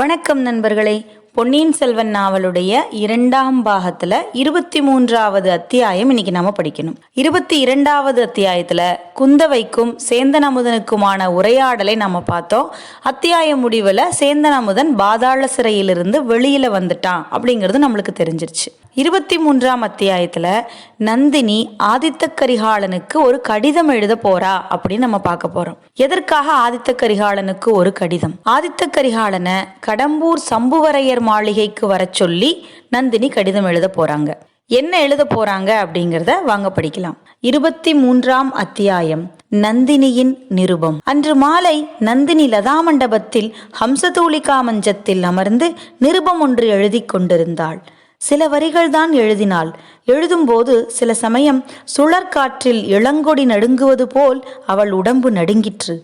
வணக்கம் நண்பர்களே. பொன்னியின் செல்வன் நாவலுடைய இரண்டாம் பாகத்துல இருபத்தி மூன்றாவது அத்தியாயம் இன்னைக்கு நாம படிக்கணும். இருபத்தி இரண்டாவது அத்தியாயத்துல குந்தவைக்கும் சேந்தன் அமுதனுக்குமான உரையாடலை நாம பார்த்தோம். அத்தியாய முடிவுல சேந்தன் அமுதன் பாதாள சிறையிலிருந்து வெளியில வந்துட்டான் அப்படிங்கிறது நம்மளுக்கு தெரிஞ்சிருச்சு. இருபத்தி மூன்றாம் அத்தியாயத்துல நந்தினி ஆதித்த கரிகாலனுக்கு ஒரு கடிதம் எழுத போறா அப்படின்னு நம்ம பார்க்க போறோம். எதற்காக ஆதித்த கரிகாலனுக்கு ஒரு கடிதம்? ஆதித்த கரிகாலனை கடம்பூர் சம்புவரையர் மாளிகைக்கு வர சொல்லி நந்தினி கடிதம் எழுத போறாங்க. என்ன எழுத போறாங்க அப்படிங்கிறத வாங்க படிக்கலாம். இருபத்தி மூன்றாம் அத்தியாயம் நந்தினியின் நிருபம். அன்று மாலை நந்தினி லதா மண்டபத்தில் ஹம்சதூலிகா மஞ்சத்தில் அமர்ந்து நிருபம் ஒன்று எழுதி கொண்டிருந்தாள். சில வரிகள் தான் எழுதினாள். எழுதும்போது சில சமயம் சுழற்காற்றில் இளங்கொடி நடுங்குவது போல் அவள் உடம்பு நடுங்கிற்று.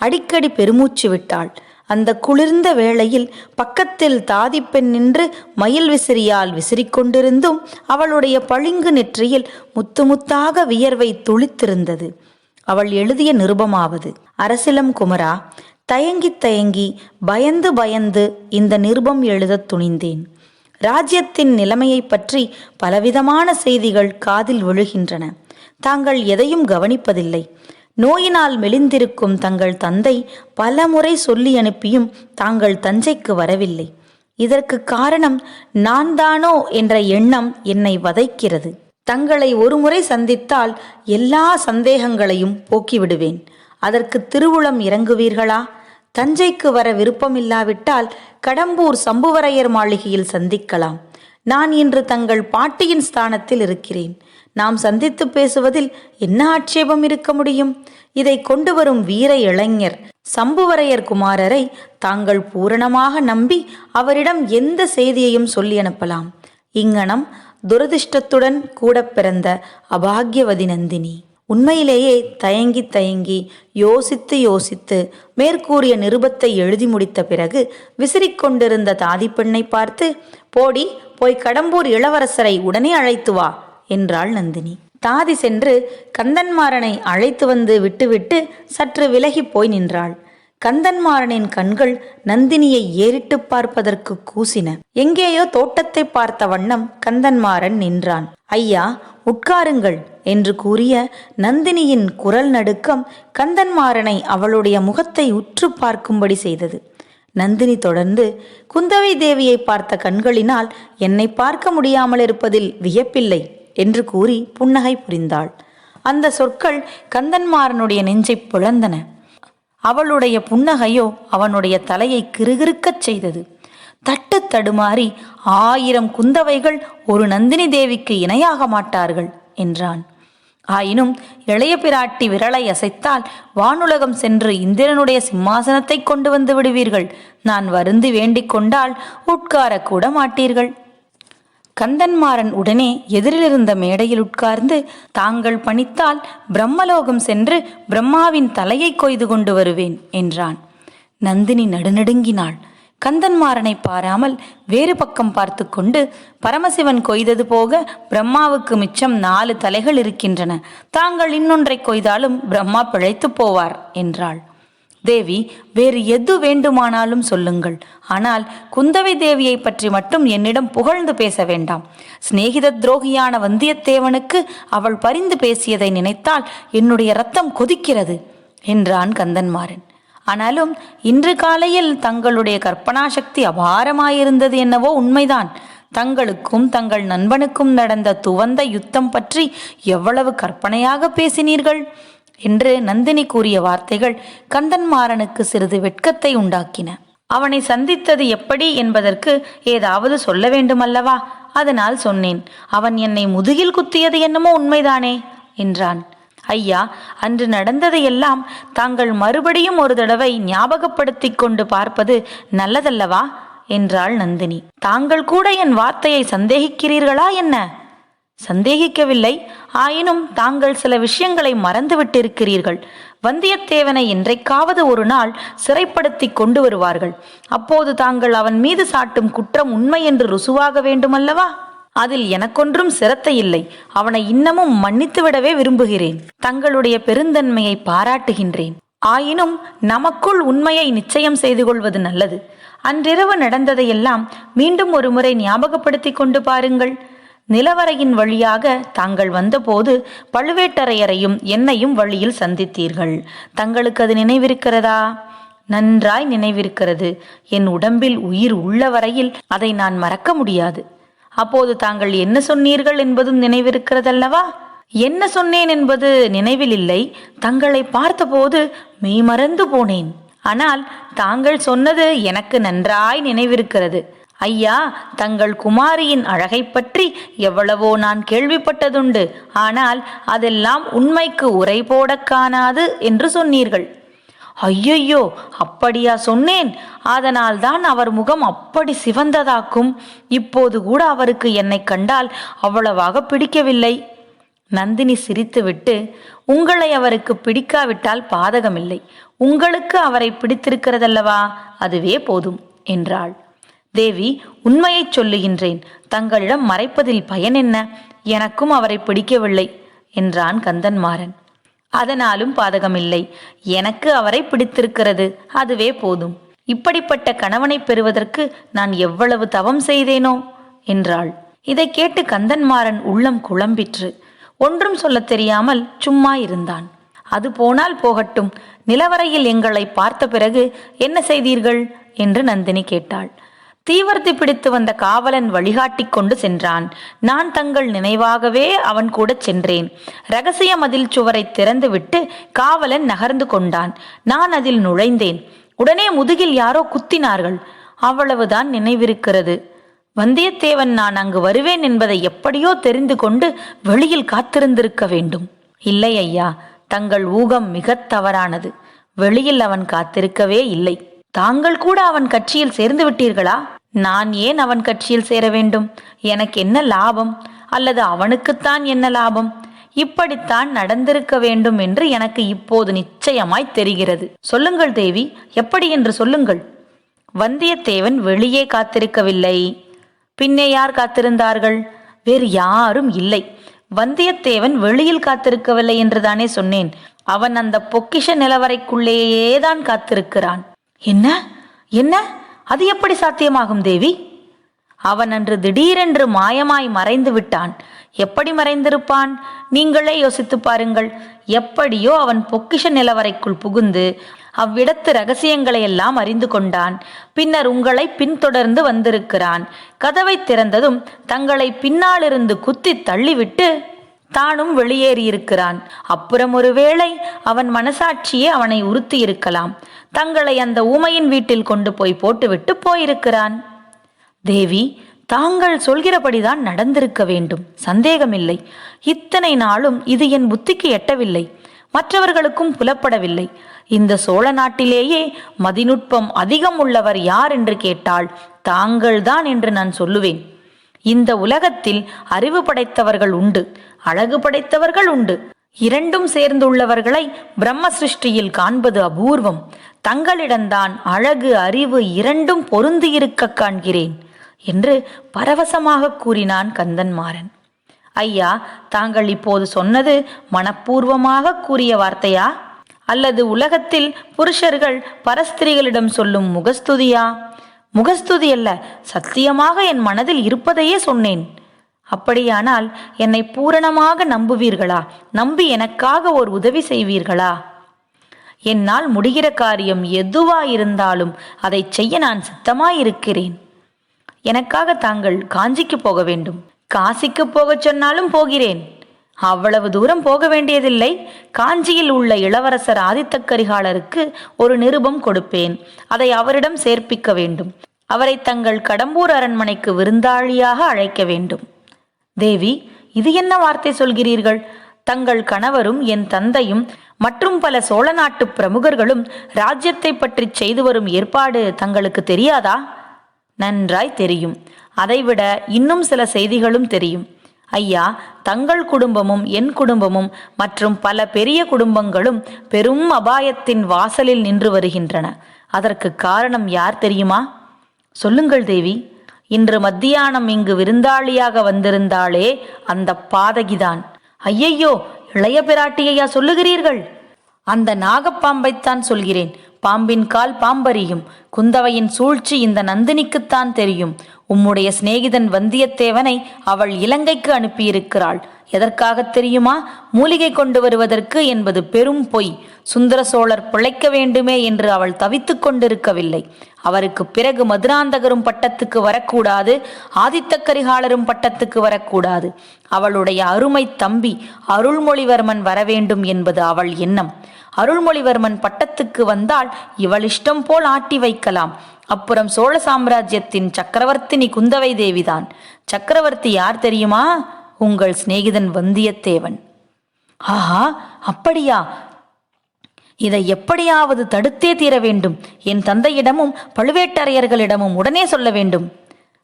அடிக்கடி பெருமூச்சு விட்டாள். அந்த குளிர்ந்த வேளையில் பக்கத்தில் தாதிப்பெண் நின்று மயில் விசிறியால் விசிறிக்கொண்டிருந்தும் அவளுடைய பளிங்கு நெற்றியில் முத்து முத்தாக வியர்வை துளித்திருந்தது. அவள் எழுதிய நிருபமாவது அரசிலம் குமரா தயங்கி தயங்கி பயந்து பயந்து இந்த நிருபம் எழுதத் துணிந்தேன். ராஜ்யத்தின் நிலைமையை பற்றி பலவிதமான செய்திகள் காதில் விழுகின்றன. தாங்கள் எதையும் கவனிப்பதில்லை. நோயினால் மெலிந்திருக்கும் தங்கள் தந்தை பல முறை சொல்லி அனுப்பியும் தாங்கள் தஞ்சைக்கு வரவில்லை. இதற்கு காரணம் நான் தானோ என்ற எண்ணம் என்னை வதைக்கிறது. தங்களை ஒருமுறை சந்தித்தால் எல்லா சந்தேகங்களையும் போக்கிவிடுவேன். அதற்கு திருவுளம் இறங்குவீர்களா? தஞ்சைக்கு வர விருப்பமில்லாவிட்டால் கடம்பூர் சம்புவரையர் மாளிகையில் சந்திக்கலாம். நான் இன்று தங்கள் பாட்டியின் ஸ்தானத்தில் இருக்கிறேன். நாம் சந்தித்து பேசுவதில் என்ன ஆட்சேபம் இருக்க முடியும்? இதை கொண்டு வரும் வீர இளைஞர் சம்புவரையர் குமாரரை தாங்கள் பூரணமாக நம்பி அவரிடம் எந்த செய்தியையும் சொல்லி அனுப்பலாம். இங்கனம் துரதிர்ஷ்டத்துடன் கூட பிறந்த அபாகியவதி நந்தினி. உண்மையிலேயே தயங்கி தயங்கி யோசித்து யோசித்து மேற்கூறிய நிருபத்தை எழுதி முடித்த பிறகு விசிறிக்கொண்டிருந்த தாதிப்பெண்ணை பார்த்து போடி போய் கடம்பூர் இளவரசரை உடனே அழைத்து வா. என்றாள் நந்தினி. தாதி சென்று கந்தன்மாறனை அழைத்து வந்து விட்டுவிட்டு சற்று விலகி போய் நின்றாள். கந்தன்மாறனின் கண்கள் நந்தினியை ஏறிட்டு பார்ப்பதற்கு கூசின. எங்கேயோ தோட்டத்தை பார்த்த வண்ணம் கந்தன்மாறன் நின்றான். ஐயா உட்காருங்கள் என்று கூறிய நந்தினியின் குரல் நடுக்கம் கந்தன்மாறனை அவளுடைய முகத்தை உற்று பார்க்கும்படி செய்தது. நந்தினி தொடர்ந்து குந்தவை தேவியை பார்த்த கண்களினால் என்னை பார்க்க முடியாமல் இருப்பதில் வியப்பில்லை. என்று கூறி புன்னகை புரிந்தாள். அந்த சொற்கள் கந்தன்மாறனுடைய நெஞ்சை பிளந்தன அவளுடைய புன்னகையோ அவனுடைய தலையை கிறுகிறுக்கச் செய்தது. தட்டு தடுமாறி ஆயிரம் குந்தவைகள் ஒரு நந்தினி தேவிக்கு இணையாக மாட்டார்கள் என்றான். ஆயினும் இளைய பிராட்டி விரலை அசைத்தால் வானுலகம் சென்று இந்திரனுடைய சிம்மாசனத்தை கொண்டு வந்து விடுவீர்கள். நான் வருந்து வேண்டிக் கொண்டால் உட்காரக்கூட மாட்டீர்கள் கந்தன்மாறன் உடனே எதிரிலிருந்த மேடையில் உட்கார்ந்து தாங்கள் பணித்தால் பிரம்மலோகம் சென்று பிரம்மாவின் தலையை கொய்து கொண்டு வருவேன் என்றான். நந்தினி நடுநடுங்கினாள். கந்தன்மாறனை பாராமல் வேறு பக்கம் பார்த்து கொண்டு பரமசிவன் கொய்தது போக பிரம்மாவுக்கு மிச்சம் நாலு தலைகள் இருக்கின்றன. தாங்கள் இன்னொன்றை கொய்தாலும் பிரம்மா பிழைத்து போவார் என்றாள். தேவி வேறு எது வேண்டுமானாலும் சொல்லுங்கள். ஆனால் குந்தவை தேவியை பற்றி மட்டும் என்னிடம் புகழ்ந்து பேச வேண்டாம். சிநேகித துரோகியான வந்தியத்தேவனுக்கு அவள் பரிந்து பேசியதை நினைத்தால் என்னுடைய ரத்தம் கொதிக்கிறது என்றான் கந்தன்மாறன். ஆனாலும் இன்று காலையில் தங்களுடைய கற்பனா சக்தி அபாரமாயிருந்தது என்னவோ உண்மைதான். தங்களுக்கும் தங்கள் நண்பனுக்கும் நடந்த துவந்த யுத்தம் பற்றி எவ்வளவு கற்பனையாக பேசினீர்கள்? என்று நந்தினி கூறிய வார்த்தைகள் கந்தன்மாறனுக்கு சிறிது வெட்கத்தை உண்டாக்கின. அவனை சந்தித்தது எப்படி என்பதற்கு ஏதாவது சொல்ல வேண்டுமல்லவா? அதனால் சொன்னேன் அவன் என்னை முதுகில் குத்தியது என்னமோ உண்மைதானே? என்றான். ஐயா அன்று நடந்ததையெல்லாம் தாங்கள் மறுபடியும் ஒரு தடவை ஞாபகப்படுத்திக் கொண்டு பார்ப்பது நல்லதல்லவா? என்றாள் நந்தினி. தாங்கள் கூட என் வார்த்தையை சந்தேகிக்கிறீர்களா என்ன? சந்தேகிக்கவில்லை. ஆயினும் தாங்கள் சில விஷயங்களை மறந்துவிட்டிருக்கிறீர்கள். வந்தியத்தேவனை இன்றைக்காவது ஒரு நாள் சிறைப்படுத்தி கொண்டு வருவார்கள். அப்போது தாங்கள் அவன் மீது சாட்டும் குற்றம் உண்மை என்று ருசுவாக வேண்டுமல்லவா? அதில் எனக்கொன்றும் சிரத்தை இல்லை. அவனை இன்னமும் மன்னித்துவிடவே விரும்புகிறேன். தங்களுடைய பெருந்தன்மையை பாராட்டுகின்றேன். ஆயினும் நமக்குள் உண்மையை நிச்சயம் செய்து கொள்வது நல்லது. அன்றிரவு நடந்ததையெல்லாம் மீண்டும் ஒருமுறை ஞாபகப்படுத்திக் கொண்டு பாருங்கள். நிலவரையின் வழியாக தாங்கள் வந்தபோது பழுவேட்டரையரையும் என்னையும் வழியில் சந்தித்தீர்கள். தங்களுக்கு அது நினைவிருக்கிறதா? நன்றாய் நினைவிருக்கிறது. என் உடம்பில் உயிர் உள்ள வரையில் அதை நான் மறக்க முடியாது. அப்போது தாங்கள் என்ன சொன்னீர்கள் என்பதும் நினைவிருக்கிறதல்லவா? என்ன சொன்னேன் என்பது நினைவில் இல்லை. தங்களை பார்த்தபோது மெய்மறந்து போனேன். ஆனால் தாங்கள் சொன்னது எனக்கு நன்றாய் நினைவிருக்கிறது. ஐயா தங்கள் குமாரியின் அழகைப் பற்றி எவ்வளவோ நான் கேள்விப்பட்டதுண்டு. ஆனால் அதெல்லாம் உண்மைக்கு உரை போட காணாது என்று சொன்னீர்கள். ஐயையோ அப்படியா சொன்னேன். அதனால்தான் அவர் முகம் அப்படி சிவந்ததாக்கும். இப்போது கூட அவருக்கு என்னை கண்டால் அவ்வளவாக பிடிக்கவில்லை. நந்தினி சிரித்துவிட்டு உங்களை அவருக்கு பிடிக்காவிட்டால் பாதகமில்லை. உங்களுக்கு அவரை பிடித்திருக்கிறதல்லவா? அதுவே போதும் என்றாள். தேவி உண்மையைச் சொல்லுகின்றேன். தங்களிடம் மறைப்பதில் பயன் என்ன? எனக்கும் அவரை பிடிக்கவில்லை என்றான் கந்தன்மாறன். அதனாலும் பாதகமில்லை. எனக்கு அவரை பிடித்திருக்கிறது அதுவே போதும். இப்படிப்பட்ட கணவனை பெறுவதற்கு நான் எவ்வளவு தவம் செய்தேனோ என்றாள். இதை கேட்டு கந்தன்மாறன் உள்ளம் குழம்பிற்று. ஒன்றும் சொல்லத் தெரியாமல் சும்மா இருந்தான். அது போனால் போகட்டும். நிலவரையில் எங்களை பார்த்த பிறகு என்ன செய்தீர்கள்? என்று நந்தினி கேட்டாள். தீவர்த்தி பிடித்து வந்த காவலன் வழிகாட்டி கொண்டு சென்றான். நான் தங்கள் நினைவாகவே அவன் கூட சென்றேன். ரகசிய மதில் சுவரை திறந்துவிட்டு காவலன் நகர்ந்து கொண்டான். நான் அதில் நுழைந்தேன். உடனே முதுகில் யாரோ குத்தினார்கள். அவ்வளவுதான் நினைவிருக்கிறது. வந்தியத்தேவன் நான் அங்கு வருவேன் என்பதை எப்படியோ தெரிந்து கொண்டு வெளியில் காத்திருந்திருக்க வேண்டும். இல்லை ஐயா தங்கள் ஊகம் மிகத் தவறானது. வெளியில் அவன் காத்திருக்கவே இல்லை. தாங்கள் கூட அவன் கட்சியில் சேர்ந்து விட்டீர்களா? நான் ஏன் அவன் கட்சியில் சேர வேண்டும்? எனக்கு என்ன லாபம்? அல்லது அவனுக்குத்தான் என்ன லாபம்? இப்படித்தான் நடந்திருக்க வேண்டும் என்று எனக்கு இப்போது நிச்சயமாய் தெரிகிறது. சொல்லுங்கள் தேவி எப்படி என்று சொல்லுங்கள். வந்தியத்தேவன் வெளியே காத்திருக்கவில்லை. பின்னே யார் காத்திருந்தார்கள்? வேறு யாரும் இல்லை. வந்தியத்தேவன் வெளியில் காத்திருக்கவில்லை என்றுதானே சொன்னேன். அவன் அந்த பொக்கிஷ நிலவரைக்குள்ளேயே தான் காத்திருக்கிறான். என்ன? என்ன? அது எப்படி சாத்தியமாகும் தேவி? அவன் அன்று திடீரென்று மாயமாய் மறைந்து விட்டான். எப்படி மறைந்திருப்பான்? நீங்களே யோசித்து பாருங்கள். எப்படியோ அவன் பொக்கிஷ நிலவரைக்குள் புகுந்து அவ்விடத்து ரகசியங்களை எல்லாம் அறிந்து கொண்டான். பின்னர் உங்களை பின்தொடர்ந்து வந்திருக்கிறான். கதவை திறந்ததும் தங்களை பின்னாலிருந்து குத்தி தள்ளிவிட்டு தானும் வெளியேறியிருக்கிறான். அப்புறம் ஒருவேளை அவன் மனசாட்சியே அவனை உறுத்தி இருக்கலாம் தங்களை அந்த ஊமையின் வீட்டில் கொண்டு போய் போட்டுவிட்டு போயிருக்கிறான். தேவி தாங்கள் சொல்கிறபடிதான் நடந்திருக்க வேண்டும். சந்தேகமில்லை. இத்தனை நாளும் இது என் புத்திக்கு எட்டவில்லை. மற்றவர்களுக்கும் புலப்படவில்லை. இந்த சோழ நாட்டிலேயே மதிநுட்பம் அதிகம் உள்ளவர் யார் என்று கேட்டால் தாங்கள்தான் என்று நான் சொல்லுவேன். இந்த உலகத்தில் அறிவு படைத்தவர்கள் உண்டு அழகு படைத்தவர்கள் உண்டு. இரண்டும் சேர்ந்துள்ளவர்களை பிரம்ம சிருஷ்டியில் காண்பது அபூர்வம். தங்களிடம்தான் அழகு அறிவு இரண்டும் பொருந்தியிருக்க காண்கிறேன் என்று பரவசமாக கூறினான் கந்தன்மாறன் ஐயா தாங்கள் இப்போது சொன்னது மனப்பூர்வமாக கூறிய வார்த்தையா? அல்லது உலகத்தில் புருஷர்கள் பரஸ்திரிகளிடம் சொல்லும் முகஸ்துதியா? முகஸ்துதி அல்ல சத்தியமாக என் மனதில் இருப்பதையே சொன்னேன். அப்படியானால் என்னை பூரணமாக நம்புவீர்களா? நம்பி எனக்காக ஒரு உதவி செய்வீர்களா? என்னால் முடிகிற காரியம் எதுவாயிருந்தாலும் அதை செய்ய நான் சித்தமாயிருக்கிறேன். எனக்காக தாங்கள் காஞ்சிக்கு போக வேண்டும். காசிக்கு போகச் சொன்னாலும் போகிறேன். அவ்வளவு தூரம் போக வேண்டியதில்லை. காஞ்சியில் உள்ள இளவரசர் ஆதித்த கரிகாலருக்கு ஒரு நிருபம் கொடுப்பேன். அதை அவரிடம் சேர்ப்பிக்க வேண்டும். அவரை தங்கள் கடம்பூர் அரண்மனைக்கு விருந்தாளியாக அழைக்க வேண்டும். தேவி இது என்ன வார்த்தை சொல்கிறீர்கள்? தங்கள் கணவரும் என் தந்தையும் மற்றும் பல சோழ நாட்டு பிரமுகர்களும் ராஜ்யத்தை பற்றி செய்து வரும் ஏற்பாடு தங்களுக்கு தெரியாதா? நன்றாய் தெரியும். அதைவிட இன்னும் சில செய்திகளும் தெரியும். ஐயா தங்கள் குடும்பமும் என் குடும்பமும் மற்றும் பல பெரிய குடும்பங்களும் பெரும் அபாயத்தின் வாசலில் நின்று வருகின்றன. அதற்கு காரணம் யார் தெரியுமா? சொல்லுங்கள் தேவி இன்று மத்தியானம் இங்கு விருந்தாளியாக வந்திருந்தாளே அந்த பாதகிதான். ஐயையோ இளைய பிராட்டியையா சொல்லுகிறீர்கள்? அந்த நாகப்பாம்பைத்தான் சொல்கிறேன். பாம்பின் கால் பாம்பறியும் குந்தவையின் சூழ்ச்சி இந்த நந்தினிக்குத்தான் தெரியும். உம்முடைய சிநேகிதன் வந்தியத்தேவனை அவள் இலங்கைக்கு அனுப்பியிருக்கிறாள். எதற்காக தெரியுமா? மூலிகை கொண்டு வருவதற்கு என்பது பெரும் பொய். சுந்தர சோழர் பிழைக்க வேண்டுமே என்று அவள் தவித்து கொண்டிருக்கவில்லை. அவருக்கு பிறகு மதுராந்தகரும் பட்டத்துக்கு வரக்கூடாது ஆதித்த கரிகாலரும் பட்டத்துக்கு வரக்கூடாது. அவளுடைய அருமை தம்பி அருள்மொழிவர்மன் வரவேண்டும் என்பது அவள் எண்ணம். அருள்மொழிவர்மன் பட்டத்துக்கு வந்தால் இவள் இஷ்டம் போல் ஆட்டி வைக்கலாம். அப்புறம் சோழ சாம்ராஜ்யத்தின் சக்கரவர்த்தினி குந்தவை தேவிதான். சக்கரவர்த்தி யார் தெரியுமா? உங்கள் சிநேகிதன் வந்தியத்தேவன். ஆஹா அப்படியா? இதை எப்படியாவது தடுத்தே தீர வேண்டும். என் தந்தையிடமும் பழுவேட்டரையர்களிடமும் உடனே சொல்ல வேண்டும்.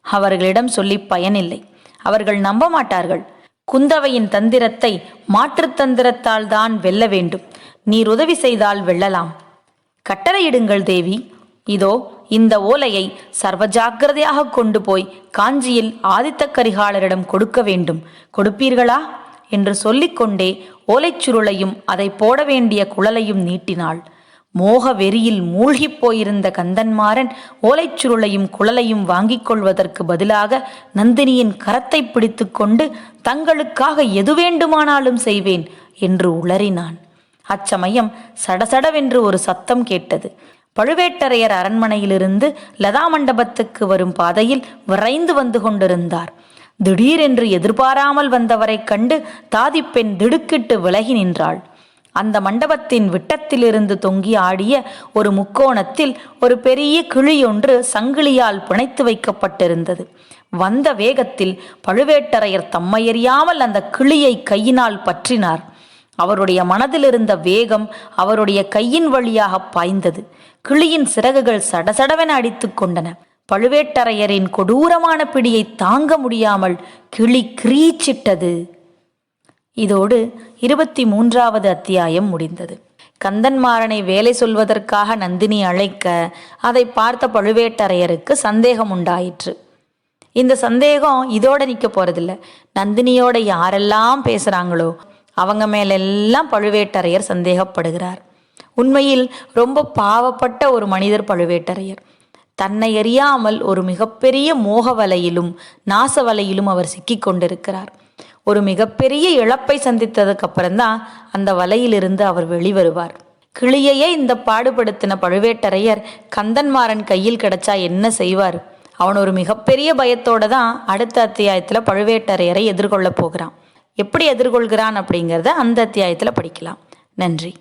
அவர்களிடம் சொல்லி பயனில்லை. அவர்கள் நம்ப மாட்டார்கள். குந்தவையின் தந்திரத்தை மாற்றுத் தந்திரத்தால் தான் வெல்ல வேண்டும். நீர் உதவி செய்தால் வெல்லலாம். கட்டளையிடுங்கள் தேவி. இதோ இந்த ஓலையை சர்வ ஜாக்கிரதையாக கொண்டு போய் காஞ்சியில் ஆதித்த கரிகாலரிடம் கொடுக்க வேண்டும். கொடுப்பீர்களா? என்று சொல்லிக்கொண்டே ஓலைச் சுருளையும் அதை போட வேண்டிய குழலையும் நீட்டினாள். மோக வெறியில் மூழ்கிப் போயிருந்த கந்தன்மாறன் ஓலைச் சுருளையும் குழலையும் வாங்கிக் கொள்வதற்கு பதிலாக நந்தினியின் கரத்தை பிடித்துக்கொண்டு தங்களுக்காக எது வேண்டுமானாலும் செய்வேன் என்று உளறினான். அச்சமயம் சடசடவென்று ஒரு சத்தம் கேட்டது. பழுவேட்டரையர் அரண்மனையிலிருந்து லதா மண்டபத்துக்கு வரும் பாதையில் விரைந்து வந்து கொண்டிருந்தார். திடீரென்று எதிர்பாராமல் வந்தவரைக் கண்டு தாதிப்பெண் திடுக்கிட்டு விலகி நின்றாள். அந்த மண்டபத்தின் விட்டத்திலிருந்து தொங்கி ஆடிய ஒரு முக்கோணத்தில் ஒரு பெரிய கிளியொன்று சங்கிலியால் பிணைத்து வைக்கப்பட்டிருந்தது. வந்த வேகத்தில் பழுவேட்டரையர் தம்மையறியாமல் அந்த கிளியை கையினால் பற்றினார். அவருடைய மனதில் இருந்த வேகம் அவருடைய கையின் வழியாக பாய்ந்தது. கிளியின் சிறகுகள் சடசடவென அடித்துக் கொண்டன. பழுவேட்டரையரின் கொடூரமான பிடியை தாங்க முடியாமல் கிளி கிரீச்சிட்டது. இதோடு இருபத்தி மூன்றாவது அத்தியாயம் முடிந்தது. கந்தன்மாறனை வேலை சொல்வதற்காக நந்தினி அழைக்க அதை பார்த்த பழுவேட்டரையருக்கு சந்தேகம் உண்டாயிற்று இந்த சந்தேகம் இதோட நிற்க போறதில்ல. நந்தினியோட யாரெல்லாம் பேசுறாங்களோ அவங்க மேலெல்லாம் பழுவேட்டரையர் சந்தேகப்படுகிறார். உண்மையில் ரொம்ப பாவப்பட்ட ஒரு மனிதர் பழுவேட்டரையர். தன்னை அறியாமல் ஒரு மிகப்பெரிய மோக வலையிலும் நாச வலையிலும் அவர் சிக்கி கொண்டிருக்கிறார். ஒரு மிகப்பெரிய இழப்பை சந்தித்ததுக்கு அப்புறம்தான் அந்த வலையிலிருந்து அவர் வெளிவருவார். கிளியையே இந்த பாடுபடுத்தின பழுவேட்டரையர் கந்தன்மாறன் கையில் கிடைச்சா என்ன செய்வார்? அவன் ஒரு மிகப்பெரிய பயத்தோட தான் அடுத்த அத்தியாயத்தில் பழுவேட்டரையரை எதிர்கொள்ளப் போகிறான். எப்படி எதிர்கொள்கிறான் அப்படிங்கிறத அந்த அத்தியாயத்தில் படிக்கலாம். நன்றி.